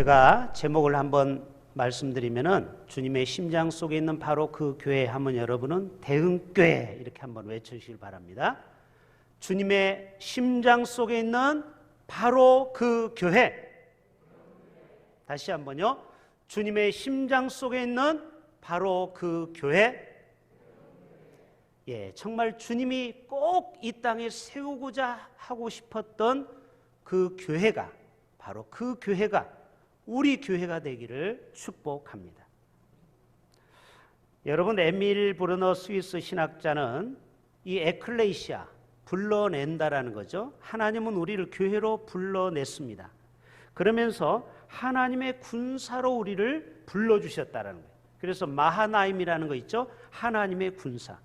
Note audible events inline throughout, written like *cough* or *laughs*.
제가 제목을 한번 말씀드리면은 주님의 심장 속에 있는 바로 그 교회 하면 여러분은 대흥교회 이렇게 한번 외쳐주시길 바랍니다. 주님의 심장 속에 있는 바로 그 교회. 다시 한번요. 주님의 심장 속에 있는 바로 그 교회. 예, 정말 주님이 꼭 이 땅에 세우고자 하고 싶었던 그 교회가 바로 그 교회가 우리 교회가 되기를 축복합니다. 여러분 에밀 브루너 스위스 신학자는 이 에클레시아 불러낸다라는 거죠. 하나님은 우리를 교회로 불러냈습니다. 그러면서 하나님의 군사로 우리를 불러주셨다라는 거예요. 그래서 마하나임이라는 거 있죠. 하나님의 군사.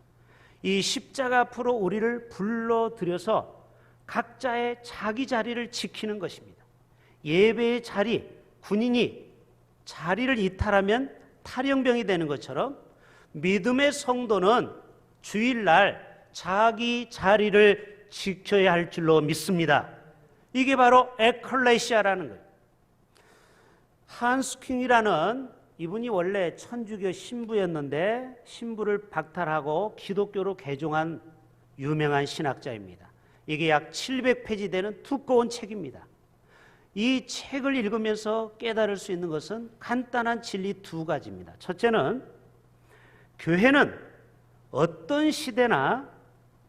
이 십자가 앞으로 우리를 불러들여서 각자의 자기 자리를 지키는 것입니다. 예배의 자리, 군인이 자리를 이탈하면 탈영병이 되는 것처럼 믿음의 성도는 주일날 자기 자리를 지켜야 할 줄로 믿습니다. 이게 바로 에클레시아라는 거예요. 한스킹이라는 이분이 원래 천주교 신부였는데 신부를 박탈하고 기독교로 개종한 유명한 신학자입니다. 이게 약 700페이지 되는 두꺼운 책입니다. 이 책을 읽으면서 깨달을 수 있는 것은 간단한 진리 두 가지입니다. 첫째는 교회는 어떤 시대나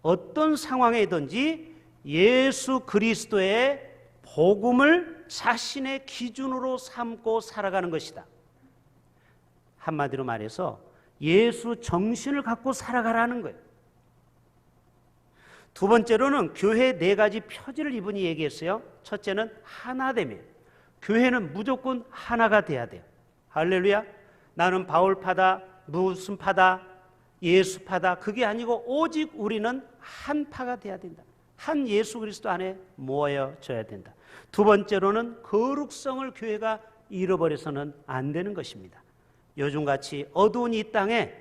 어떤 상황에든지 예수 그리스도의 복음을 자신의 기준으로 삼고 살아가는 것이다. 한마디로 말해서 예수 정신을 갖고 살아가라는 거예요. 두 번째로는 교회 네 가지 표지를 이분이 얘기했어요. 첫째는 하나됨이에요. 교회는 무조건 하나가 돼야 돼요. 할렐루야. 나는 바울파다, 무슨 파다, 예수파다. 그게 아니고 오직 우리는 한 파가 돼야 된다. 한 예수 그리스도 안에 모여져야 된다. 두 번째로는 거룩성을 교회가 잃어버려서는 안 되는 것입니다. 요즘같이 어두운 이 땅에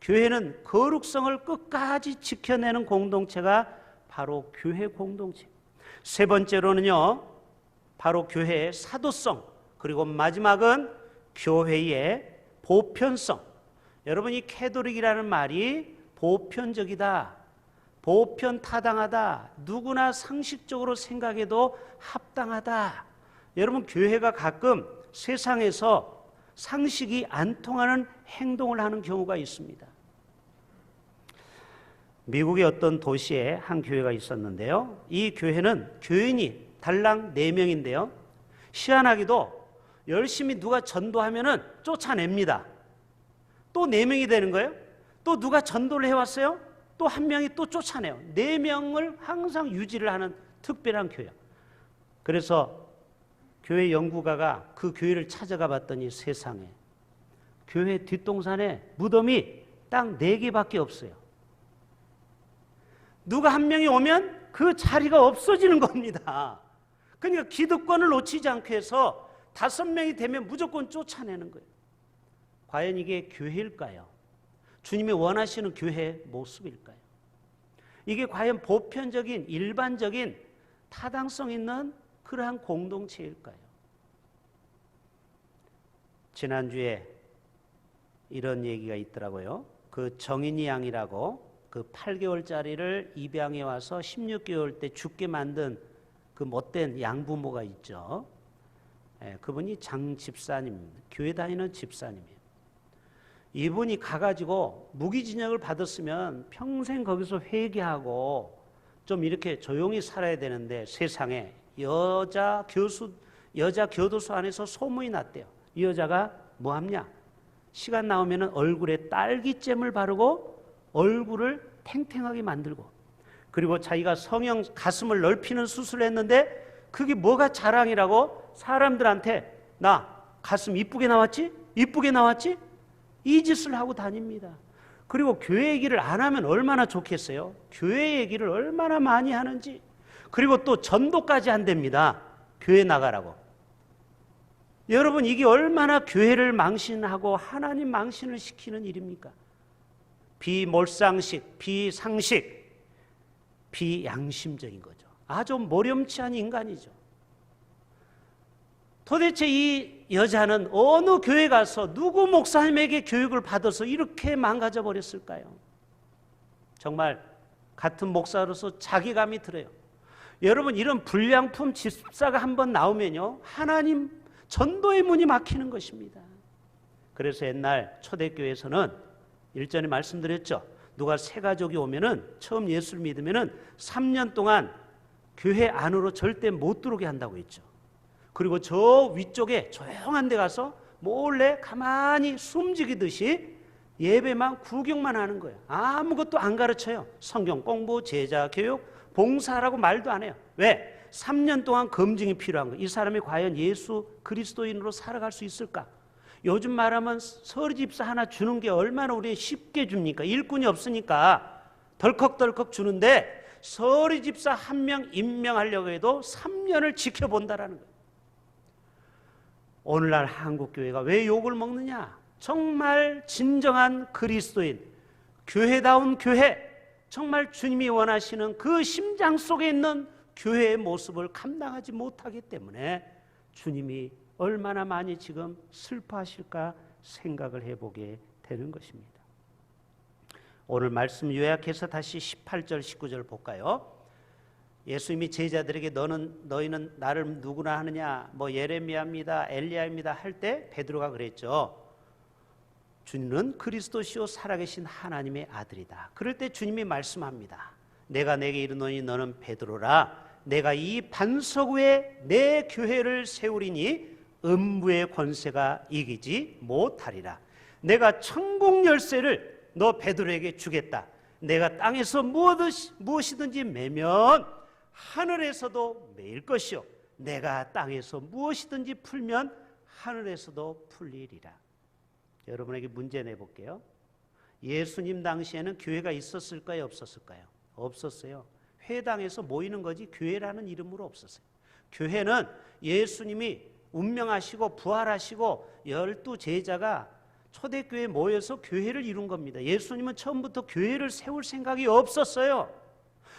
교회는 거룩성을 끝까지 지켜내는 공동체가 바로 교회 공동체. 세 번째로는요, 바로 교회의 사도성. 그리고 마지막은 교회의 보편성. 여러분, 이 캐도릭이라는 말이 보편적이다. 보편 타당하다. 누구나 상식적으로 생각해도 합당하다. 여러분, 교회가 가끔 세상에서 상식이 안 통하는 행동을 하는 경우가 있습니다. 미국의 어떤 도시에 한 교회가 있었는데요. 이 교회는 교인이 달랑 4명인데요. 희한하게도 열심히 누가 전도하면은 쫓아냅니다. 또 4명이 되는 거예요. 또 누가 전도를 해왔어요? 또 한 명이 또 쫓아내요. 4명을 항상 유지를 하는 특별한 교회. 그래서 교회 연구가가 그 교회를 찾아가 봤더니 세상에 교회 뒷동산에 무덤이 딱 4개밖에 없어요. 누가 한 명이 오면 그 자리가 없어지는 겁니다. 그러니까 기득권을 놓치지 않게 해서 다섯 명이 되면 무조건 쫓아내는 거예요. 과연 이게 교회일까요? 주님이 원하시는 교회 모습일까요? 이게 과연 보편적인 일반적인 타당성 있는 그러한 공동체일까요? 지난주에 이런 얘기가 있더라고요. 그 정인이 양이라고 그 8개월짜리를 입양해 와서 16개월 때 죽게 만든 그 못된 양부모가 있죠. 예, 그분이 장 집사님, 교회 다니는 집사님이에요. 이분이 가가지고 무기징역을 받았으면 평생 거기서 회개하고 좀 이렇게 조용히 살아야 되는데 세상에 여자 교수, 여자 교도소 안에서 소문이 났대요. 이 여자가 뭐 합냐? 시간 나오면 얼굴에 딸기잼을 바르고 얼굴을 탱탱하게 만들고 그리고 자기가 성형 가슴을 넓히는 수술을 했는데 그게 뭐가 자랑이라고 사람들한테 나 가슴 이쁘게 나왔지? 이쁘게 나왔지? 이 짓을 하고 다닙니다. 그리고 교회 얘기를 안 하면 얼마나 좋겠어요? 교회 얘기를 얼마나 많이 하는지. 그리고 또 전도까지 한답니다. 교회 나가라고. 여러분, 이게 얼마나 교회를 망신하고 하나님 망신을 시키는 일입니까? 비몰상식, 비상식, 비양심적인 거죠. 아주 모렴치한 인간이죠. 도대체 이 여자는 어느 교회 가서 누구 목사님에게 교육을 받아서 이렇게 망가져 버렸을까요? 정말 같은 목사로서 자기감이 들어요. 여러분 이런 불량품 집사가 한번 나오면요 하나님 전도의 문이 막히는 것입니다. 그래서 옛날 초대교회에서는 일전에 말씀드렸죠. 누가 새 가족이 오면은 처음 예수를 믿으면은 3년 동안 교회 안으로 절대 못 들어오게 한다고 했죠. 그리고 저 위쪽에 조용한 데 가서 몰래 가만히 숨지기듯이 예배만 구경만 하는 거예요. 아무것도 안 가르쳐요. 성경 공부, 제자 교육, 봉사라고 말도 안 해요. 왜? 3년 동안 검증이 필요한 거예요. 이 사람이 과연 예수 그리스도인으로 살아갈 수 있을까? 요즘 말하면 서리 집사 하나 주는 게 얼마나 우리 쉽게 줍니까? 일꾼이 없으니까 덜컥덜컥 주는데 서리 집사 한 명 임명하려고 해도 3년을 지켜본다라는 거예요. 오늘날 한국 교회가 왜 욕을 먹느냐? 정말 진정한 그리스도인, 교회다운 교회, 정말 주님이 원하시는 그 심장 속에 있는 교회의 모습을 감당하지 못하기 때문에 주님이 얼마나 많이 지금 슬퍼하실까 생각을 해보게 되는 것입니다. 오늘 말씀 요약해서 다시 18절, 19절 볼까요? 예수님이 제자들에게 너는 너희는 나를 누구나 하느냐 뭐 예레미야입니다 엘리야입니다 할 때 베드로가 그랬죠. 주님은 그리스도시요 살아계신 하나님의 아들이다. 그럴 때 주님이 말씀합니다. 내가 내게 이르노니 너는 베드로라. 내가 이 반석 위에 내 교회를 세우리니 음부의 권세가 이기지 못하리라. 내가 천국 열쇠를 너 베드로에게 주겠다. 내가 땅에서 무엇이든지 매면 하늘에서도 매일 것이요. 내가 땅에서 무엇이든지 풀면 하늘에서도 풀리리라. 여러분에게 문제 내볼게요. 예수님 당시에는 교회가 있었을까요? 없었을까요? 없었어요. 회당에서 모이는 거지 교회라는 이름으로 없었어요. 교회는 예수님이 운명하시고 부활하시고 열두 제자가 초대교회에 모여서 교회를 이룬 겁니다. 예수님은 처음부터 교회를 세울 생각이 없었어요.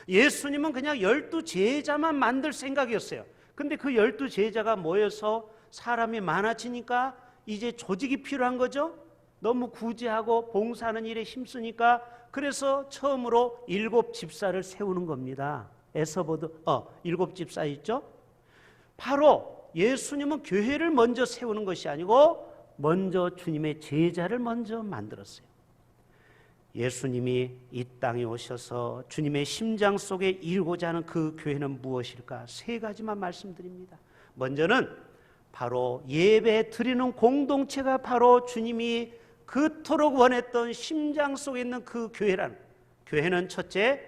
예수님은 그냥 열두 제자만 만들 생각이었어요. 근데 그 열두 제자가 모여서 사람이 많아지니까 이제 조직이 필요한 거죠. 너무 구제하고 봉사하는 일에 힘쓰니까 그래서 처음으로 일곱 집사를 세우는 겁니다. 에서보드 어 일곱 집사 있죠? 바로 예수님은 교회를 먼저 세우는 것이 아니고 먼저 주님의 제자를 먼저 만들었어요. 예수님이 이 땅에 오셔서 주님의 심장 속에 이루고자 하는 그 교회는 무엇일까? 세 가지만 말씀드립니다. 먼저는 바로 예배 드리는 공동체가 바로 주님이 그토록 원했던 심장 속에 있는 그 교회라는 교회는 첫째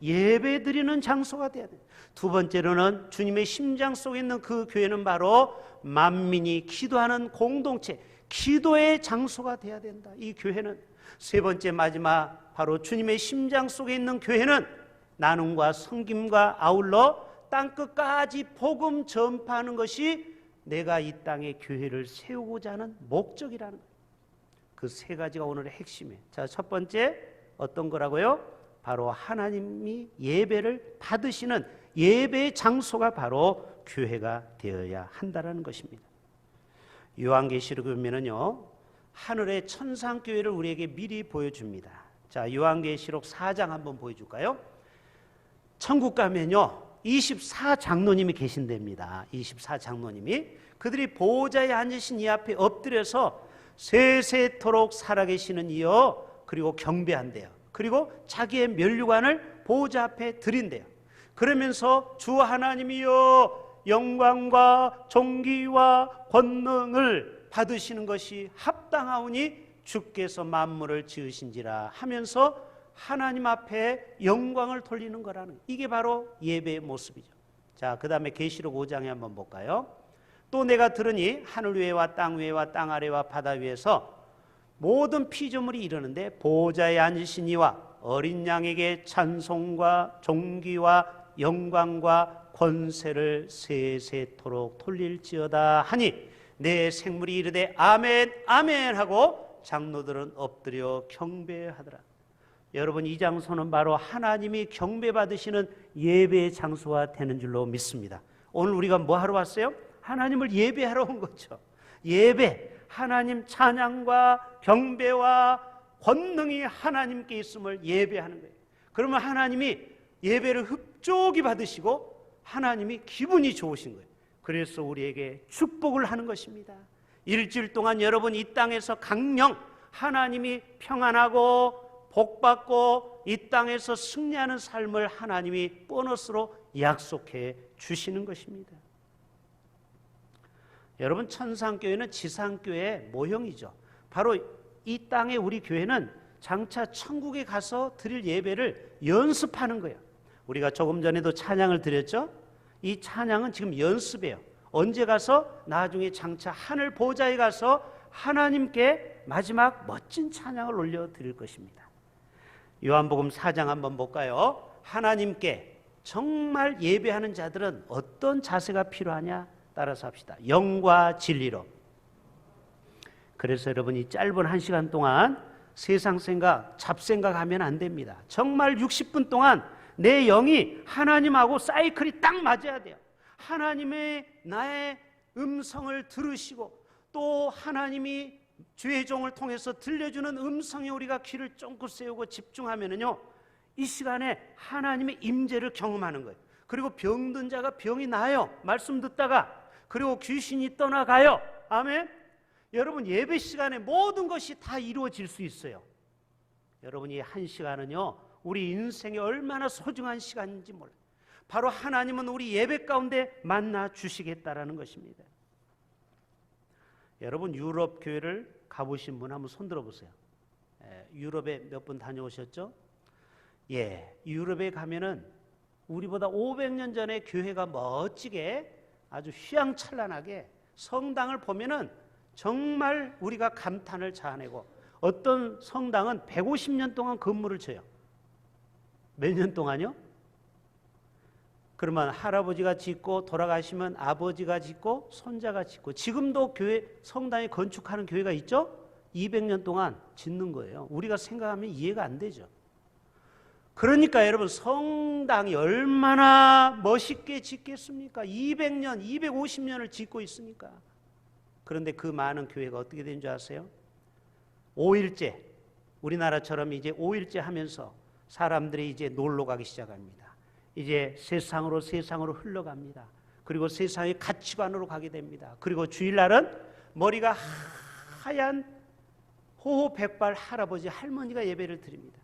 예배 드리는 장소가 되어야 돼. 두 번째로는 주님의 심장 속에 있는 그 교회는 바로 만민이 기도하는 공동체, 기도의 장소가 되어야 된다. 이 교회는 세 번째 마지막 바로 주님의 심장 속에 있는 교회는 나눔과 섬김과 아울러 땅 끝까지 복음 전파하는 것이 내가 이 땅에 교회를 세우고자 하는 목적이라는 거예요. 그 세 가지가 오늘의 핵심이에요. 자, 첫 번째 어떤 거라고요? 바로 하나님이 예배를 받으시는 예배의 장소가 바로 교회가 되어야 한다라는 것입니다. 요한계시록 보면은요. 하늘의 천상 교회를 우리에게 미리 보여줍니다. 자, 요한계시록 4장 한번 보여 줄까요? 천국 가면요. 24 장로님이 계신답니다. 24 장로님이 그들이 보호자에 앉으신 이 앞에 엎드려서 세세토록 살아계시는 이여 그리고 경배한대요. 그리고 자기의 면류관을 보호자 앞에 드린대요. 그러면서 주 하나님이여 영광과 존귀와 권능을 받으시는 것이 합당하오니 주께서 만물을 지으신지라 하면서 하나님 앞에 영광을 돌리는 거라는 이게 바로 예배의 모습이죠. 자, 그다음에 계시록 5장에 한번 볼까요? 또 내가 들으니 하늘 위에와 땅 위에와 땅 아래와 바다 위에서 모든 피조물이 이르는데 보호자에 앉으신 이와 어린 양에게 찬송과 존귀와 영광과 권세를 세세토록 돌릴지어다 하니 내 생물이 이르되 아멘 아멘 하고 장로들은 엎드려 경배하더라. 여러분 이 장소는 바로 하나님이 경배받으시는 예배의 장소가 되는 줄로 믿습니다. 오늘 우리가 뭐 하러 왔어요? 하나님을 예배하러 온 거죠. 예배, 하나님 찬양과 경배와 권능이 하나님께 있음을 예배하는 거예요. 그러면 하나님이 예배를 흡족히 받으시고 하나님이 기분이 좋으신 거예요. 그래서 우리에게 축복을 하는 것입니다. 일주일 동안 여러분 이 땅에서 강령 하나님이 평안하고 복받고 이 땅에서 승리하는 삶을 하나님이 보너스로 약속해 주시는 것입니다. 여러분 천상교회는 지상교회의 모형이죠. 바로 이 땅의 우리 교회는 장차 천국에 가서 드릴 예배를 연습하는 거예요. 우리가 조금 전에도 찬양을 드렸죠. 이 찬양은 지금 연습이에요. 언제 가서 나중에 장차 하늘 보좌에 가서 하나님께 마지막 멋진 찬양을 올려 드릴 것입니다. 요한복음 4장 한번 볼까요? 하나님께 정말 예배하는 자들은 어떤 자세가 필요하냐? 따라서 합시다. 영과 진리로. 그래서 여러분 이 짧은 한 시간 동안 세상 생각, 잡생각 하면 안 됩니다. 정말 60분 동안 내 영이 하나님하고 사이클이 딱 맞아야 돼요. 하나님의 나의 음성을 들으시고 또 하나님이 주의 종을 통해서 들려주는 음성에 우리가 귀를 쫑긋 세우고 집중하면은요 이 시간에 하나님의 임재를 경험하는 거예요. 그리고 병든 자가 병이 나요. 말씀 듣다가 그리고 귀신이 떠나가요. 아멘. 여러분 예배 시간에 모든 것이 다 이루어질 수 있어요. 여러분 이 한 시간은요 우리 인생에 얼마나 소중한 시간인지 몰라요. 바로 하나님은 우리 예배 가운데 만나 주시겠다라는 것입니다. 여러분 유럽 교회를 가보신 분 한번 손들어 보세요. 예, 유럽에 몇 분 다녀오셨죠? 예, 유럽에 가면은 우리보다 500년 전에 교회가 멋지게 아주 휘황찬란하게 성당을 보면은 정말 우리가 감탄을 자아내고 어떤 성당은 150년 동안 건물을 쳐요. 몇 년 동안요? 그러면 할아버지가 짓고 돌아가시면 아버지가 짓고 손자가 짓고 지금도 교회 성당에 건축하는 교회가 있죠? 200년 동안 짓는 거예요. 우리가 생각하면 이해가 안 되죠. 그러니까 여러분 성당이 얼마나 멋있게 짓겠습니까? 200년, 250년을 짓고 있으니까. 그런데 그 많은 교회가 어떻게 된 줄 아세요? 5일째 우리나라처럼 이제 5일째 하면서 사람들이 이제 놀러 가기 시작합니다. 이제 세상으로 세상으로 흘러갑니다. 그리고 세상의 가치관으로 가게 됩니다. 그리고 주일날은 머리가 하얀 호호 백발 할아버지 할머니가 예배를 드립니다.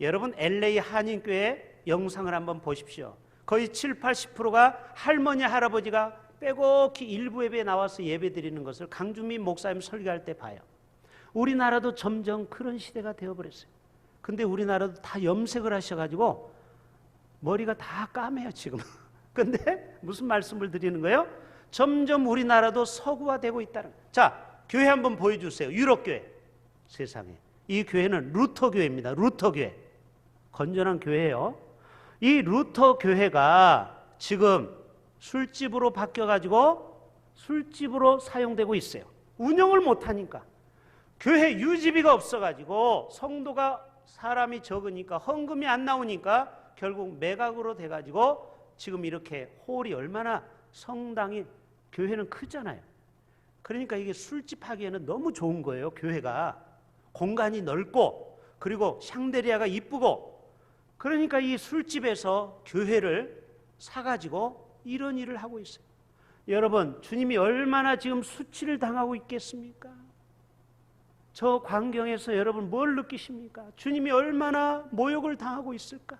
여러분 LA 한인교회 영상을 한번 보십시오. 거의 7, 80%가 할머니 할아버지가 빼곡히 일부 예배에 나와서 예배 드리는 것을 강주민 목사님 설교할 때 봐요. 우리나라도 점점 그런 시대가 되어버렸어요. 근데 우리나라도 다 염색을 하셔가지고 머리가 다 까매요 지금. *laughs* 근데 무슨 말씀을 드리는 거예요? 점점 우리나라도 서구화되고 있다는. 거예요. 자 교회 한번 보여주세요. 유럽 교회 세상에 이 교회는 루터 교회입니다. 루터 교회 건전한 교회예요. 이 루터 교회가 지금 술집으로 바뀌어가지고 술집으로 사용되고 있어요. 운영을 못하니까. 교회 유지비가 없어가지고 성도가 사람이 적으니까 헌금이 안 나오니까 결국 매각으로 돼가지고 지금 이렇게 홀이 얼마나 성당이 교회는 크잖아요. 그러니까 이게 술집 하기에는 너무 좋은 거예요. 교회가 공간이 넓고 그리고 샹데리아가 이쁘고 그러니까 이 술집에서 교회를 사가지고 이런 일을 하고 있어요. 여러분, 주님이 얼마나 지금 수치를 당하고 있겠습니까? 저 광경에서 여러분 뭘 느끼십니까? 주님이 얼마나 모욕을 당하고 있을까?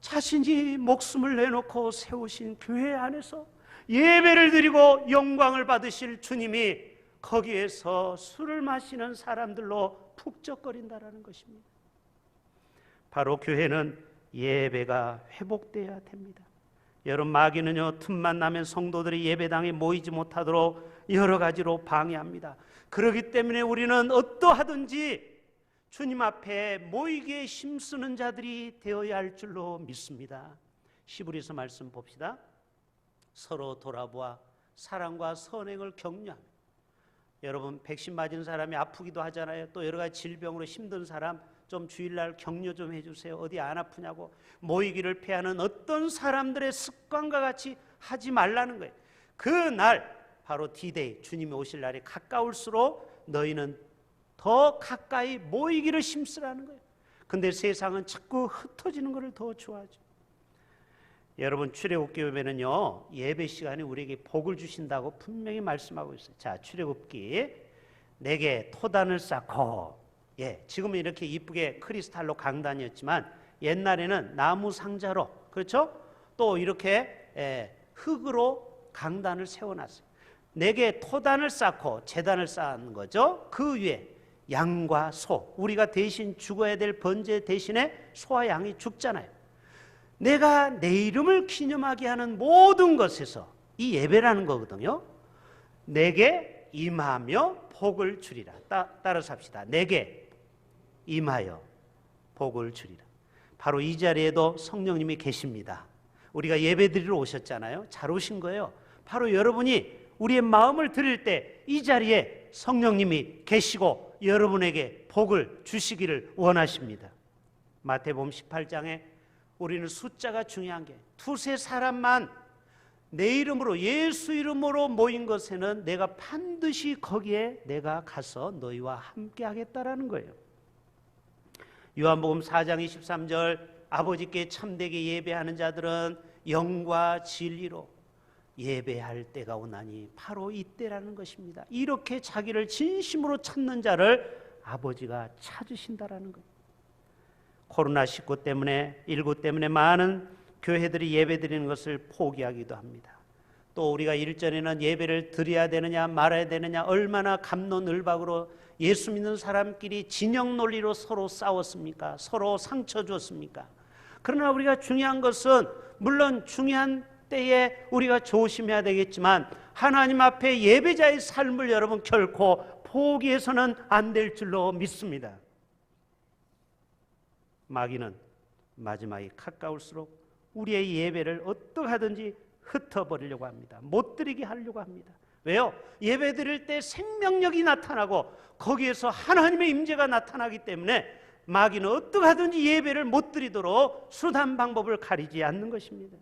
자신이 목숨을 내놓고 세우신 교회 안에서 예배를 드리고 영광을 받으실 주님이 거기에서 술을 마시는 사람들로 푹적거린다라는 것입니다. 바로 교회는 예배가 회복돼야 됩니다. 여러분 마귀는요 틈만 나면 성도들이 예배당에 모이지 못하도록 여러 가지로 방해합니다. 그렇기 때문에 우리는 어떠하든지 주님 앞에 모이게 힘쓰는 자들이 되어야 할 줄로 믿습니다. 시브리서 말씀 봅시다. 서로 돌아보아 사랑과 선행을 격려하며 여러분 백신 맞은 사람이 아프기도 하잖아요. 또 여러 가지 질병으로 힘든 사람 좀 주일날 격려 좀 해주세요. 어디 안 아프냐고 모이기를 피하는 어떤 사람들의 습관과 같이 하지 말라는 거예요. 그날 바로 디데이 주님이 오실 날이 가까울수록 너희는 더 가까이 모이기를 힘쓰라는 거예요. 근데 세상은 자꾸 흩어지는 것을 더 좋아하죠. 여러분 출애굽기 보면은요 예배 시간에 우리에게 복을 주신다고 분명히 말씀하고 있어요. 자 출애굽기 내게 토단을 쌓고 예 지금은 이렇게 이쁘게 크리스탈로 강단이었지만 옛날에는 나무 상자로 그렇죠? 또 이렇게 예, 흙으로 강단을 세워놨어요. 내게 토단을 쌓고 재단을 쌓는 거죠. 그 위에 양과 소 우리가 대신 죽어야 될 번제 대신에 소와 양이 죽잖아요. 내가 내 이름을 기념하게 하는 모든 것에서 이 예배라는 거거든요. 내게 임하며 복을 주리라. 따, 따라서 합시다. 내게 임하여 복을 주리라. 바로 이 자리에도 성령님이 계십니다. 우리가 예배 드리러 오셨잖아요. 잘 오신 거예요. 바로 여러분이 우리의 마음을 드릴 때 이 자리에 성령님이 계시고 여러분에게 복을 주시기를 원하십니다. 마태복음 18장에 우리는 숫자가 중요한 게 두세 사람만 내 이름으로 예수 이름으로 모인 것에는 내가 반드시 거기에 내가 가서 너희와 함께 하겠다라는 거예요. 요한복음 4장 23절 아버지께 참되게 예배하는 자들은 영과 진리로 예배할 때가 오나니 바로 이때라는 것입니다. 이렇게 자기를 진심으로 찾는 자를 아버지가 찾으신다라는 거예요. 코로나 19 때문에 19 때문에 많은 교회들이 예배 드리는 것을 포기하기도 합니다. 또 우리가 일전에는 예배를 드려야 되느냐 말아야 되느냐 얼마나 감론을박으로 예수 믿는 사람끼리 진영 논리로 서로 싸웠습니까? 서로 상처 줬습니까? 그러나 우리가 중요한 것은 물론 중요한 때에 우리가 조심해야 되겠지만 하나님 앞에 예배자의 삶을 여러분 결코 포기해서는 안 될 줄로 믿습니다. 마귀는 마지막에 가까울수록 우리의 예배를 어떠하든지 흩어버리려고 합니다. 못 드리게 하려고 합니다. 왜요? 예배 드릴 때 생명력이 나타나고 거기에서 하나님의 임재가 나타나기 때문에 마귀는 어떠하든지 예배를 못 드리도록 수단 방법을 가리지 않는 것입니다.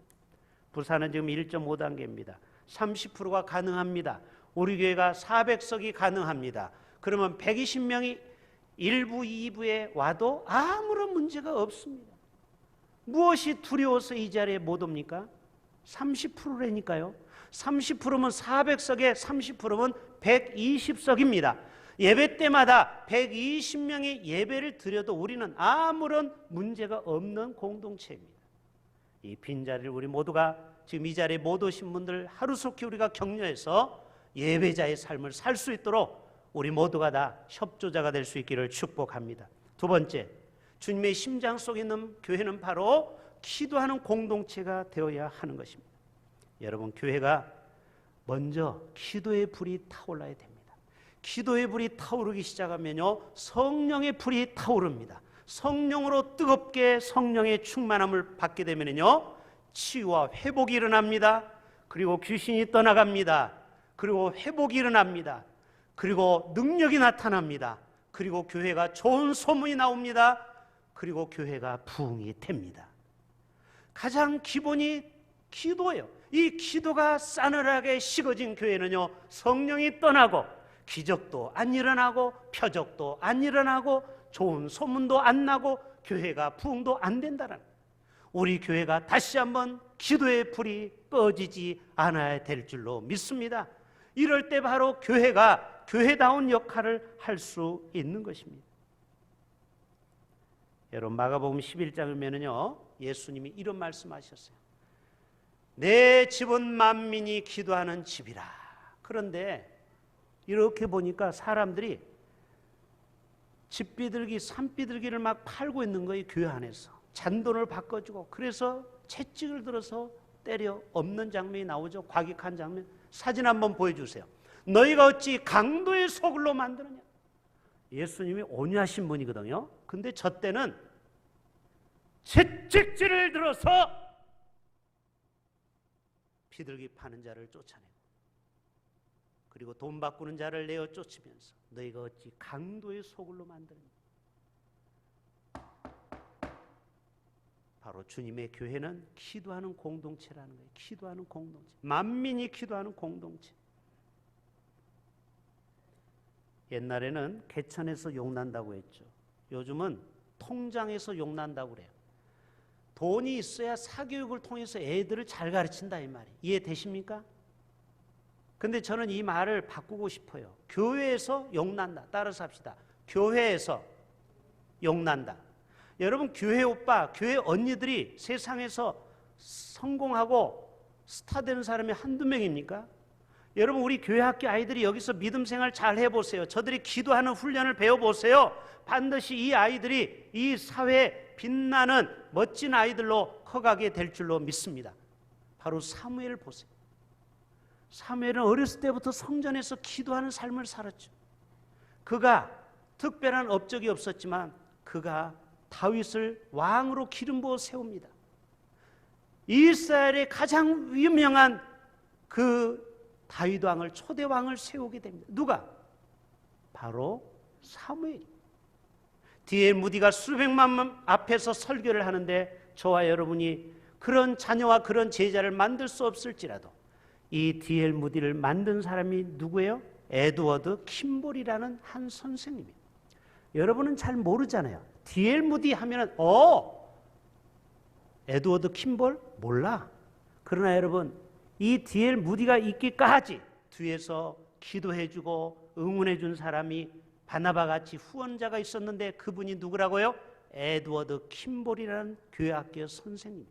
부산은 지금 1.5단계입니다. 30%가 가능합니다. 우리 교회가 400석이 가능합니다. 그러면 120명이 1부, 2부에 와도 아무런 문제가 없습니다. 무엇이 두려워서 이 자리에 못 옵니까? 30%라니까요. 30%면 400석에 30%면 120석입니다. 예배 때마다 120명의 예배를 드려도 우리는 아무런 문제가 없는 공동체입니다. 이 빈자리를 우리 모두가 지금 이 자리에 못 오신 분들 하루속히 우리가 격려해서 예배자의 삶을 살 수 있도록 우리 모두가 다 협조자가 될 수 있기를 축복합니다. 두 번째, 주님의 심장 속에 있는 교회는 바로 기도하는 공동체가 되어야 하는 것입니다. 여러분, 교회가 먼저 기도의 불이 타올라야 됩니다. 기도의 불이 타오르기 시작하면요, 성령의 불이 타오릅니다. 성령으로 뜨겁게 성령의 충만함을 받게 되면요, 치유와 회복이 일어납니다. 그리고 귀신이 떠나갑니다. 그리고 회복이 일어납니다. 그리고 능력이 나타납니다. 그리고 교회가 좋은 소문이 나옵니다. 그리고 교회가 부흥이 됩니다. 가장 기본이 기도예요. 이 기도가 싸늘하게 식어진 교회는요, 성령이 떠나고, 기적도 안 일어나고, 표적도 안 일어나고, 좋은 소문도 안 나고, 교회가 부흥도 안 된다는 우리 교회가 다시 한번 기도의 불이 꺼지지 않아야 될 줄로 믿습니다. 이럴 때 바로 교회가 교회다운 역할을 할 수 있는 것입니다. 여러분 마가복음 11장을 보면요. 예수님이 이런 말씀하셨어요. 내 집은 만민이 기도하는 집이라. 그런데 이렇게 보니까 사람들이 집 비둘기, 산 비둘기를 막 팔고 있는 거예요, 교회 안에서. 잔돈을 바꿔주고. 그래서 채찍을 들어서 때려 없는 장면이 나오죠. 과격한 장면. 사진 한번 보여주세요. 너희가 어찌 강도의 소굴로 만드느냐? 예수님이 온유하신 분이거든요. 근데 저 때는 채찍질을 들어서 비둘기 파는 자를 쫓아내고 그리고 돈 바꾸는 자를 내어 쫓으면서 너희가 어찌 강도의 소굴로 만드느냐? 바로 주님의 교회는 기도하는 공동체라는 거예요. 기도하는 공동체. 만민이 기도하는 공동체. 옛날에는 개천에서 용난다고 했죠. 요즘은 통장에서 용난다고 그래요. 돈이 있어야 사교육을 통해서 애들을 잘 가르친다 이 말이. 이해되십니까? 근데 저는 이 말을 바꾸고 싶어요. 교회에서 용난다. 따라서 합시다. 교회에서 용난다. 여러분 교회 오빠, 교회 언니들이 세상에서 성공하고 스타 되는 사람이 한두 명입니까? 여러분 우리 교회 학교 아이들이 여기서 믿음 생활 잘 해보세요. 저들이 기도하는 훈련을 배워보세요. 반드시 이 아이들이 이 사회에 빛나는 멋진 아이들로 커가게 될 줄로 믿습니다. 바로 사무엘 보세요. 사무엘은 어렸을 때부터 성전에서 기도하는 삶을 살았죠. 그가 특별한 업적이 없었지만 그가 다윗을 왕으로 기름 부어 세웁니다. 이스라엘의 가장 유명한 그 다윗 왕을 초대 왕을 세우게 됩니다. 누가? 바로 사무엘. 디엘 무디가 수백만 명 앞에서 설교를 하는데 저와 여러분이 그런 자녀와 그런 제자를 만들 수 없을지라도 이 디엘 무디를 만든 사람이 누구예요? 에드워드 킴볼이라는 한 선생님이에요. 여러분은 잘 모르잖아요. 디엘 무디 하면은 어 에드워드 킴볼 몰라. 그러나 여러분 이 디엘 무디가 있기까지 뒤에서 기도해주고 응원해준 사람이 바나바 같이 후원자가 있었는데 그분이 누구라고요? 에드워드 킴볼이라는 교회 학교 선생님.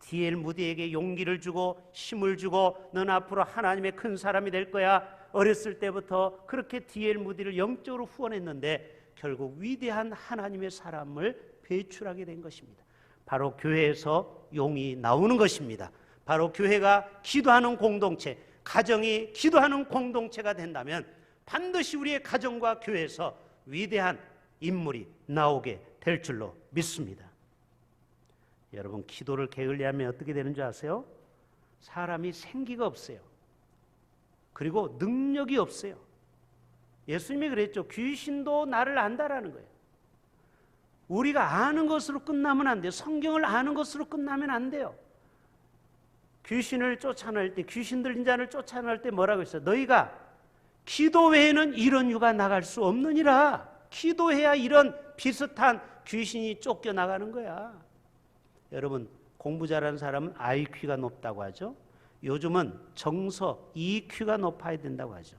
디엘 무디에게 용기를 주고 힘을 주고 넌 앞으로 하나님의 큰 사람이 될 거야. 어렸을 때부터 그렇게 디엘 무디를 영적으로 후원했는데 결국 위대한 하나님의 사람을 배출하게 된 것입니다. 바로 교회에서 용이 나오는 것입니다. 바로 교회가 기도하는 공동체, 가정이 기도하는 공동체가 된다면 반드시 우리의 가정과 교회에서 위대한 인물이 나오게 될 줄로 믿습니다. 여러분 기도를 게을리하면 어떻게 되는 줄 아세요? 사람이 생기가 없어요. 그리고 능력이 없어요. 예수님이 그랬죠. 귀신도 나를 안다라는 거예요. 우리가 아는 것으로 끝나면 안 돼요. 성경을 아는 것으로 끝나면 안 돼요. 귀신을 쫓아낼 때, 귀신 들린 자를 쫓아낼 때 뭐라고 했어요? 너희가 기도 외에는 이런 유가 나갈 수 없느니라. 기도해야 이런 비슷한 귀신이 쫓겨나가는 거야. 여러분, 공부 잘하는 사람은 IQ가 높다고 하죠. 요즘은 정서, EQ가 높아야 된다고 하죠.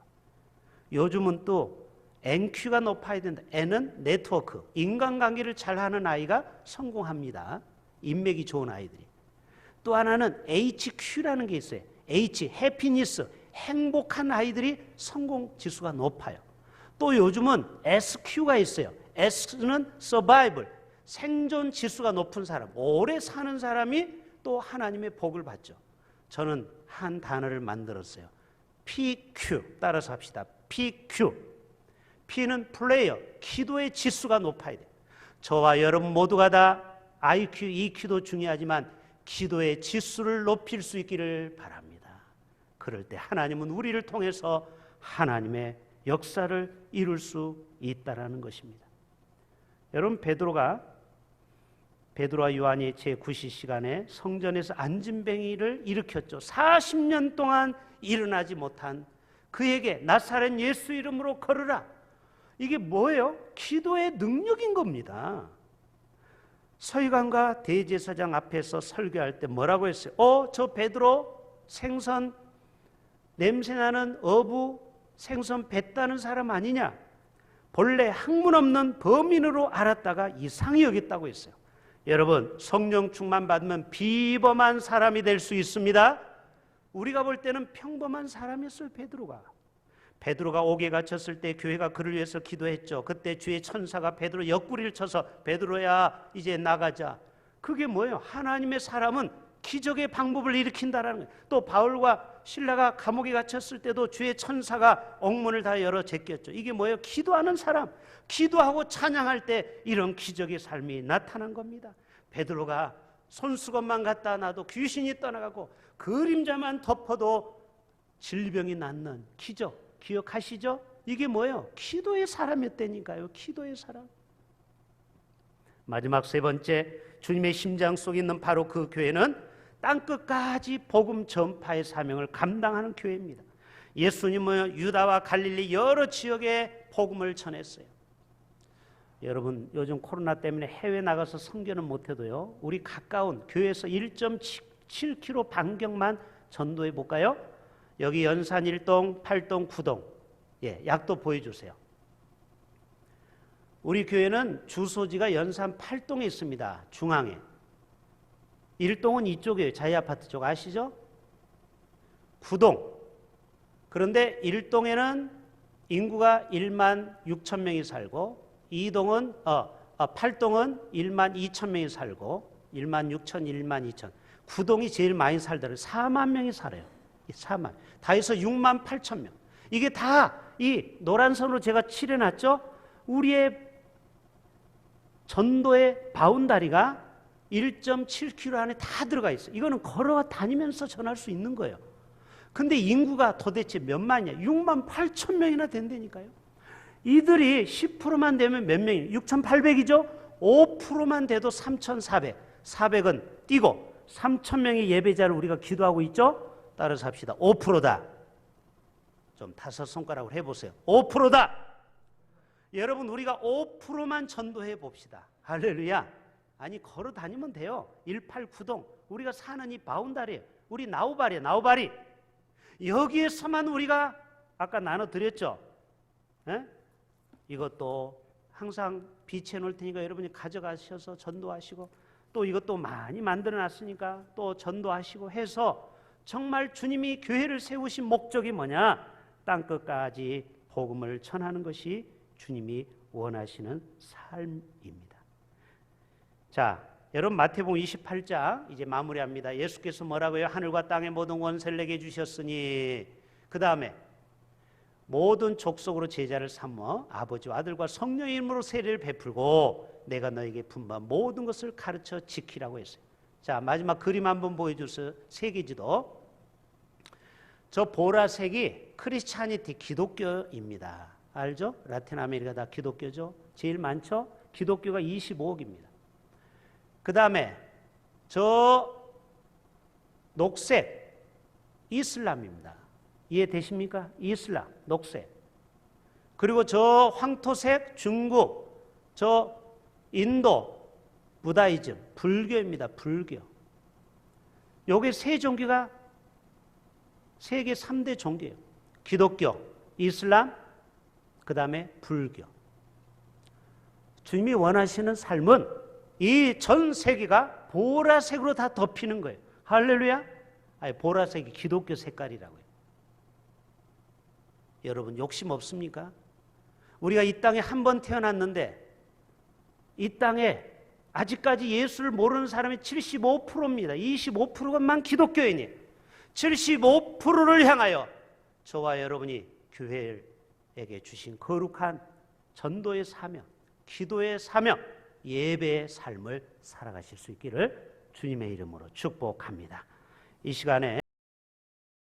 요즘은 또 NQ가 높아야 된다. N은 네트워크, 인간관계를 잘하는 아이가 성공합니다. 인맥이 좋은 아이들이. 또 하나는 HQ라는 게 있어요. H, 해피니스, 행복한 아이들이 성공 지수가 높아요. 또 요즘은 SQ가 있어요. S는 survival, 생존 지수가 높은 사람, 오래 사는 사람이 또 하나님의 복을 받죠. 저는 한 단어를 만들었어요. PQ, 따라서 합시다. PQ. P는 플레이어, 기도의 지수가 높아야 돼요. 저와 여러분 모두가 다 IQ, EQ도 중요하지만 기도의 지수를 높일 수 있기를 바랍니다. 그럴 때 하나님은 우리를 통해서 하나님의 역사를 이룰 수 있다라는 것입니다. 여러분 베드로가 베드로와 요한이 제 9시 시간에 성전에서 안진뱅이를 일으켰죠. 40년 동안 일어나지 못한 그에게 나사렛 예수 이름으로 걸으라. 이게 뭐예요? 기도의 능력인 겁니다. 서기관과 대제사장 앞에서 설교할 때 뭐라고 했어요? 어, 저 베드로 생선 냄새나는 어부 생선 뱉다는 사람 아니냐? 본래 학문 없는 범인으로 알았다가 이상히 여겼다고 했어요. 여러분, 성령 충만 받으면 비범한 사람이 될 수 있습니다. 우리가 볼 때는 평범한 사람이었어요, 베드로가. 베드로가 옥에 갇혔을 때 교회가 그를 위해서 기도했죠. 그때 주의 천사가 베드로 옆구리를 쳐서 베드로야 이제 나가자. 그게 뭐예요? 하나님의 사람은 기적의 방법을 일으킨다라는 거예요. 또 바울과 신라가 감옥에 갇혔을 때도 주의 천사가 옥문을 다 열어 제꼈죠. 이게 뭐예요? 기도하는 사람, 기도하고 찬양할 때 이런 기적의 삶이 나타난 겁니다. 베드로가 손수건만 갖다 놔도 귀신이 떠나가고 그림자만 덮어도 질병이 낫는 기적 기억하시죠? 이게 뭐예요? 기도의 사람이었다니까요. 기도의 사람. 마지막 세 번째 주님의 심장 속에 있는 바로 그 교회는 땅 끝까지 복음 전파의 사명을 감당하는 교회입니다. 예수님은 유다와 갈릴리 여러 지역에 복음을 전했어요. 여러분 요즘 코로나 때문에 해외 나가서 선교는 못해도요. 우리 가까운 교회에서 1.7km 반경만 전도해 볼까요? 여기 연산 1동, 8동, 9동. 예, 약도 보여주세요. 우리 교회는 주소지가 연산 8동에 있습니다. 중앙에. 1동은 이쪽이에요. 자이 아파트 쪽 아시죠? 9동. 그런데 1동에는 인구가 1만 6천 명이 살고 2동은 어, 어 8동은 1만 2천 명이 살고 1만 6천, 1만 2천. 9동이 제일 많이 살더라고요. 4만 명이 살아요. 4만. 다 해서 6만 8천 명. 이게 다 이 노란 선으로 제가 칠해놨죠? 우리의 전도의 바운다리가 1.7km 안에 다 들어가 있어요. 이거는 걸어 다니면서 전할 수 있는 거예요. 근데 인구가 도대체 몇만이야? 6만 8천 명이나 된다니까요. 이들이 10%만 되면 몇 명이에요? 6,800이죠? 5%만 돼도 3,400. 400은 띄고 3천 명의 예배자를 우리가 기도하고 있죠? 따라서 합시다. 5%다. 좀 다섯 손가락으로 해보세요. 5%다. 여러분 우리가 5%만 전도해 봅시다. 할렐루야. 아니 걸어 다니면 돼요. 189동 우리가 사는 이 바운다리에 우리 나우바리 나우바리 여기에서만 우리가 아까 나눠 드렸죠. 에? 이것도 항상 비치해 놓을 테니까 여러분이 가져가셔서 전도하시고 또 이것도 많이 만들어 놨으니까 또 전도하시고 해서 정말 주님이 교회를 세우신 목적이 뭐냐? 땅 끝까지 복음을 전하는 것이 주님이 원하시는 삶입니다. 자, 여러분 마태복음 28장 이제 마무리합니다. 예수께서 뭐라고요? 하늘과 땅의 모든 원세를 내게 주셨으니 그 다음에 모든 족속으로 제자를 삼어 아버지와 아들과 성령의 이름으로 세례를 베풀고 내가 너에게 분반 모든 것을 가르쳐 지키라고 했어요. 자 마지막 그림 한번 보여주세요. 세계지도. 저 보라색이 크리스찬이티 기독교입니다. 알죠? 라틴 아메리카 다 기독교죠. 제일 많죠? 기독교가 25억입니다. 그 다음에 저 녹색 이슬람입니다. 이해되십니까? 이슬람, 녹색. 그리고 저 황토색 중국, 저 인도 부다이즘, 불교입니다. 불교. 요게 세 종교가 세계 3대 종교예요. 기독교, 이슬람, 그 다음에 불교. 주님이 원하시는 삶은 이 전 세계가 보라색으로 다 덮이는 거예요. 할렐루야? 아니, 보라색이 기독교 색깔이라고요. 여러분, 욕심 없습니까? 우리가 이 땅에 한 번 태어났는데, 이 땅에 아직까지 예수를 모르는 사람이 75%입니다. 25%만 기독교인이에요. 75%를 향하여 저와 여러분이 교회에게 주신 거룩한 전도의 사명, 기도의 사명, 예배의 삶을 살아가실 수 있기를 주님의 이름으로 축복합니다. 이 시간에